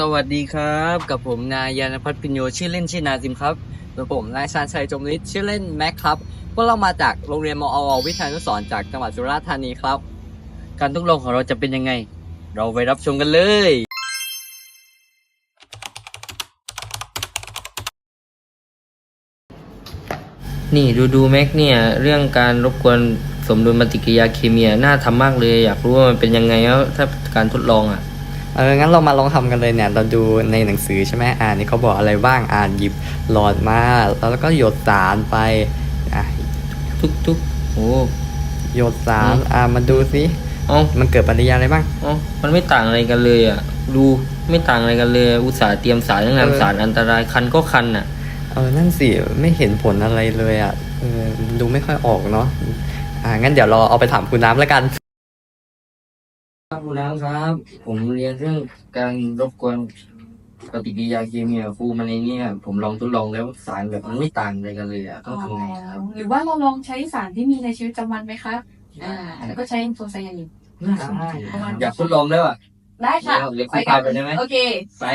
สวัสดีครับ กับผมนายยานพัฒน์ปิญโยชื่อเล่นชื่อนาซิมครับส่วนผมนายชาญชัยจมฤทธิ์ชื่อเล่นแม็กครับพวกเรามาจากโรงเรียนมอววิทยานุสรณ์จากจังหวัดสุราษฎร์ธานีครับ การทดลองของเราจะเป็นยังไง เราไปรับชมกันเลย นี่ดูดูแม็กเนี่ยเรื่องการรบกวนสมดุลปฏิกิริยาเคมีน่าทำมากเลย อยากรู้ว่ามันเป็นยังไงแล้วถ้าการทดลองอะ เอองั้นเรามาลองทำกันเลยเนี่ย เราดูในหนังสือใช่ไหมอ่านนี่เขาบอกอะไรบ้างอ่านหยิบหลอดมาแล้วก็หยดสารไปอะทุกทุกโอ้หยดสารอืมอ่ามาดูสิเอ้ามันเกิดปฏิกิริยาอะไรบ้างเอ้ามันไม่ต่างอะไรกันเลยอะดูไม่ต่างอะไรกันเลยอุตส่าห์เตรียมสารตั้งนานเออสารอันตรายคันก็คันอะเออนั่นสิไม่เห็นผลอะไรเลยอะเออดูไม่ค่อยออกเนาะอ่างั้นเดี๋ยวเราเอาไปถามคุณน้ำแล้วกัน ครับคุณน้ำครับ ผมเรียนเรื่องการรบกวนปฏิกิริยาเคมีกับครูมาในเนี้ผมลองทดลองแล้วสารแบบมันไม่ต่างอะไรกันเลยอะต้องทำไงครับ หรือว่าเราลองใช้สารที่มีในชีวิตประจำวันไหมคะอ่าแล้วก็ใช้โซไซยานินอยากทดลองแล้วอะได้ค่ะ เดี๋ยวเรียกไปคุณกัพาไปได้ไหมโอเค ไป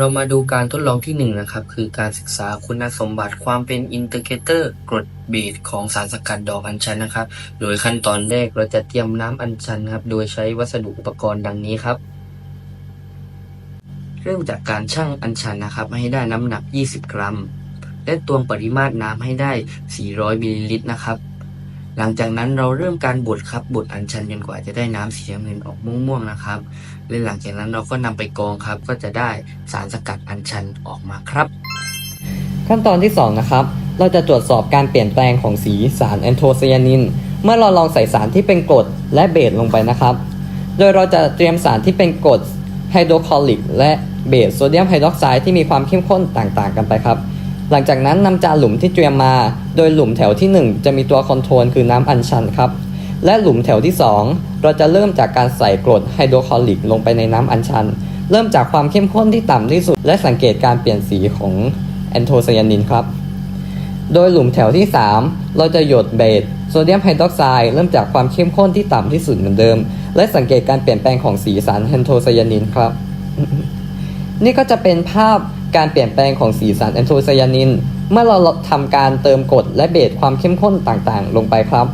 เรามาดูการทดลองที่หนึ่งนะครับ คือการศึกษาคุณสมบัติความเป็นอินเตอร์เกเตอร์กรดเบสของสารสกัดดอกอัญชันนะครับ โดยขั้นตอนแรกเราจะเตรียมน้ำอัญชันครับ โดยใช้วัสดุอุปกรณ์ดังนี้ครับ เริ่มจากการชั่งอัญชันนะครับ ให้ได้น้ำหนัก 20 กรัม และตวงปริมาตรน้ำให้ได้ 400มิลลิลิตรนะครับ หลังจากนั้นเราเริ่มการบดครับบดอัญชันจนกว่าจะได้น้ำสีน้ำเงินออกม่วงๆนะครับและหลังจากนั้นเราก็นำไปกรองครับ ก็จะได้สารสกัดอัญชันออกมาครับ ขั้นตอนที่ 2 นะครับ เราจะตรวจสอบการเปลี่ยนแปลงของสีสารแอนโทไซยานิน เมื่อเราลองใส่สารที่เป็นกรดและเบสลงไปนะครับ โดยเราจะเตรียมสารที่เป็นกรดไฮโดรคลอริกและเบสโซเดียมไฮดรอกไซด์ที่มีความเข้มข้นต่างๆ กันไปครับ หลังจากนั้นนำจานหลุมที่เตรียมมา โดยหลุมแถวที่ 1 จะมีตัวคอนโทรลคือน้ำอัญชันครับ และหลุมแถวที่ 2 เราจะเริ่มจากการใส่กรดไฮโดรคลอริกลงไปในน้ำอัญชัน เริ่มจากความเข้มข้นที่ต่ำที่สุด และสังเกตการเปลี่ยนสีของแอนโทไซยานินครับ โดยหลุมแถวที่ 3 เราจะหยดเบสโซเดียมไฮดรอกไซด์เริ่มจากความเข้มข้นที่ต่ำที่สุดเหมือนเดิม และสังเกตการเปลี่ยนแปลงของสีสารแอนโทไซยานินครับ นี่ก็จะเป็นภาพ การเปลี่ยนแปลงของสีสารแอนโทไซยานิน เมื่อเราทำการเติมกรดและเบสความเข้มข้นต่างๆ ลงไปครับ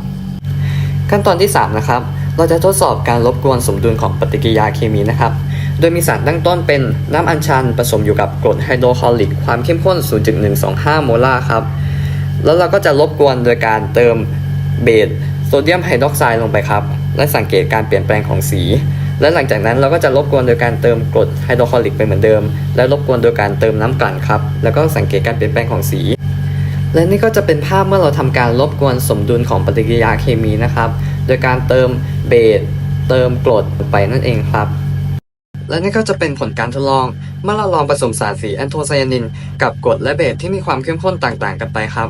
ขั้นตอนที่ 3 นะครับ เราจะทดสอบการรบกวนสมดุลของปฏิกิริยาเคมีนะครับ โดยมีสารตั้งต้นเป็นน้ำอัญชันผสมอยู่กับกรดไฮโดรคลอริกความเข้มข้น 0.125 โมลาร์ครับ แล้วเราก็จะรบกวนโดยการเติมเบสโซเดียมไฮดรอกไซด์ลงไปครับ และสังเกตการเปลี่ยนแปลงของสี และหลังจากนั้นเราก็จะรบกวนโดยการเติมกรดไฮโดรคลอริกไปเหมือนเดิม และรบกวนโดยการเติมน้ำกลั่นครับ แล้วก็สังเกตการเปลี่ยนแปลงของสี และนี่ก็จะเป็นภาพเมื่อเราทำการรบกวนสมดุลของปฏิกิริยาเคมีนะครับ โดยการเติมเบสเติมกรดไปนั่นเองครับและนี่ก็จะเป็นผลการทดลอง เมื่อเราลองผสมสารสีแอนโทไซยานิน กับกรดและเบสที่มีความเข้มข้นต่างๆ กันไปครับ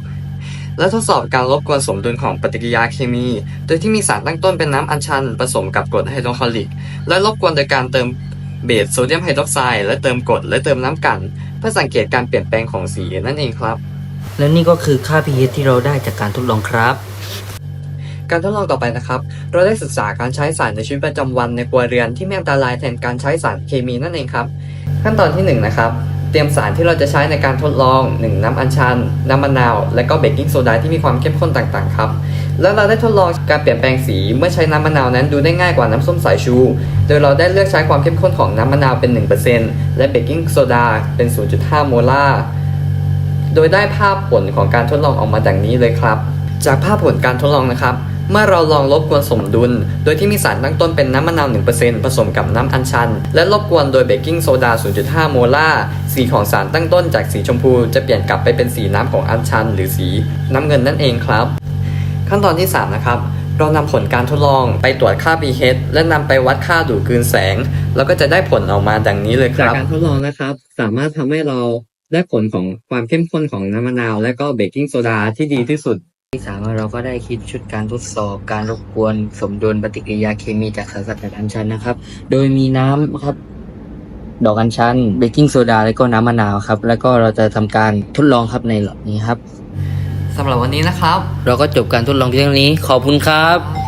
และทดสอบการรบกวนสมดุลของปฏิกิริยาเคมี โดยที่มีสารตั้งต้นเป็นน้ำอัญชันผสมกับกรดไฮโดรคลอริก และรบกวนโดยการเติมเบสโซเดียมไฮดรอกไซด์และเติมกรดและเติมน้ำกลั่นเพื่อสังเกตการเปลี่ยนแปลงของสีนั่นเองครับ และนี่ก็คือค่า pH ที่เราได้จากการทดลองครับ การทดลองต่อไปนะครับ เราได้ศึกษาการใช้สารในชีวิตประจำวันในครัวเรือนที่ไม่อันตรายแทนการใช้สารเคมีนั่นเองครับ ขั้นตอนที่1นะครับเตรียมสารที่เราจะใช้ในการทดลอง 1 น้ำอัญชัน น้ำมะนาว และก็เบกกิ้งโซดาที่มีความเข้มข้นต่างๆครับ แล้วเราได้ทดลองการเปลี่ยนแปลงสีเมื่อใช้น้ำมะนาวนั้นดูได้ง่ายกว่าน้ำส้มสายชู โดยเราได้เลือกใช้ความเข้มข้นของน้ำมะนาวเป็น 1%และเบกกิ้งโซดาเป็น 0.5 โมลาร์โดยได้ภาพผลของการทดลองออกมาดังนี้เลยครับ จากภาพผลการทดลองนะครับ เมื่อเราลองลบกวนสมดุล โดยที่มีสารตั้งต้นเป็นน้ำมะนาว 1%ผสมกับน้ำอัญชัน และลบกวนโดยเบกกิ้งโซดา 0.5 โมลาร์สีของสารตั้งต้นจากสีชมพู จะเปลี่ยนกลับไปเป็นสีน้ำของอัญชัน หรือสีน้ำเงินนั่นเองครับ ขั้นตอนที่ 3 นะครับเรานำผลการทดลองไปตรวจค่า pH และนำไปวัดค่าดูดกลืนแสง แล้วก็จะได้ผลออกมาดังนี้เลยครับ จากการทดลองนะครับ สามารถทำให้เราได้ผลของความเข้มข้นของน้ำมะนาว และก็เบกกิ้งโซดาที่ดีที่สุด ที่สามเราก็ได้คิดชุดการทดสอบการรบกวนสมดุลปฏิกิริยาเคมีจากสารสกัดอัญชันนะครับ โดยมีน้ำครับ ดอกอัญชันเบกกิ้งโซดาและก็น้ำมะนาวครับ แล้วก็เราจะทำการทดลองครับในหลอดนี้ครับสำหรับวันนี้นะครับ เราก็จบการทดลองเพียงเท่านี้ขอบคุณครับ